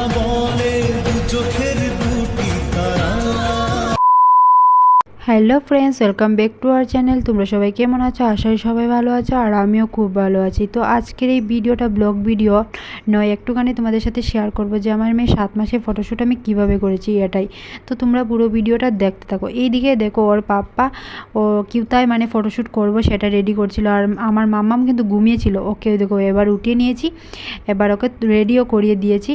বলে দু চোখের hello friends, welcome back to our channel. তোমরা সবাই কেমন আছো? আশা করি সবাই ভালো আছো আর আমিও খুব ভালো আছি। তো আজকের এই ভিডিওটা, ব্লগ ভিডিও নয়, একটুখানি তোমাদের সাথে শেয়ার করব যে আমার মেয়ে সাত মাসে ফটোশ্যুট আমি কীভাবে করেছি এটাই। তো তোমরা পুরো ভিডিওটা দেখতে থাকো। এইদিকে দেখো ওর পাপ্পা, ও কিউতায় মানে ফটোশ্যুট করব, সেটা রেডি করছিল। আর আমার মাম্মাম কিন্তু ঘুমিয়েছিল। ওকে দেখো এবার উঠিয়ে নিয়েছি, এবার ওকে রেডিও করিয়ে দিয়েছি।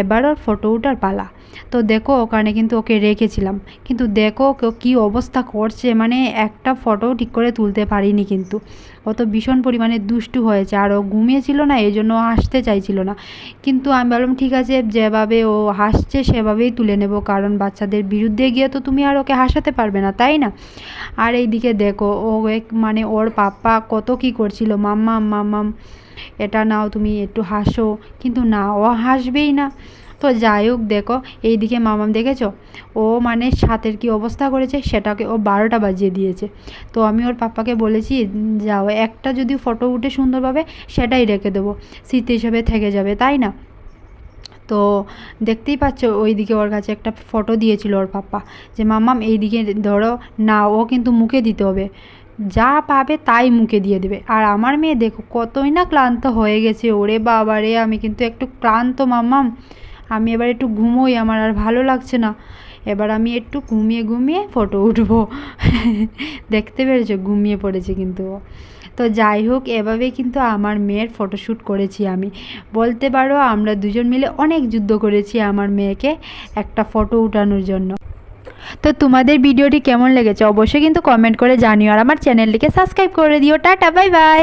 এবার ওর ফটো উঠার পালা। তো দেখো ওখানে কিন্তু ওকে রেখেছিলাম। কিন্তু দেখো কী অবস্থা করছে মানে একটা ফটোও ঠিক করে তুলতে পারিনি কিন্তু। অত ভীষণ পরিমাণে দুষ্টু হয়েছে, আর ও ঘুমিয়েছিল না, এই জন্য হাসতে চাইছিল না। কিন্তু আমি বললাম ঠিক আছে, যেভাবে ও হাসছে, সেভাবেই তুলে নেব, কারণ বাচ্চাদের বিরুদ্ধে গিয়ে তো তুমি আর ওকে হাসাতে পারবে না, তাই না? আর এইদিকে দেখো ও এক- মানে ওর পাপ্পা কত কী করছিল, মাম্মাম মাম্মাম। এটা নাও, তুমি একটু হাসো। কিন্তু না, ও হাসবেই না। তো যাই হোক, দেখো, এইদিকে মামাম দেখেছ? ও মানে সাতের কি অবস্থা করেছে, সেটাকে ও বারোটা বাজিয়ে দিয়েছে। তো আমি ওর পাপ্পাকে বলেছি, যাও, একটা যদি ফটো উঠে সুন্দরভাবে, সেটাই রেখে দেবো। স্মৃতি হিসেবে থেকে যাবে, তাই না? তো দেখতেই পাচ্ছ, ওইদিকে ওর কাছে একটা ফটো দিয়েছিল ওর পাপ্পা। যে মাম্মাম এইদিকে ধরো, না, ও কিন্তু মুখে দিতে হবে। যা পাবে তাই মুখে দিয়ে দেবে। আর আমার মেয়ে দেখো, কতই না ক্লান্ত হয়ে গেছে। ওরে বাবা রে, আমি কিন্তু একটু ক্লান্ত, মাম্মাম। আমি এবার একটু ঘুমোই, আমার আর ভালো লাগছে না। এবার আমি একটু ঘুমিয়ে ঘুমিয়ে ফটো উঠবো। দেখতে পেরেছ, ঘুমিয়ে পড়েছে কিন্তু। তো যাই হোক এভাবে কিন্তু আমার মেয়ের ফটোশ্যুট করেছি আমি। বলতে পারো, আমরা দুজন মিলে অনেক যুদ্ধ করেছি আমার মেয়েকে একটা ফটো উঠানোর জন্য। তো তোমাদের ভিডিওটি কেমন লেগেছে অবশ্যই কিন্তু কমেন্ট করে জানিও আর আমার চ্যানেলটিকে সাবস্ক্রাইব করে দিও। Tata bye bye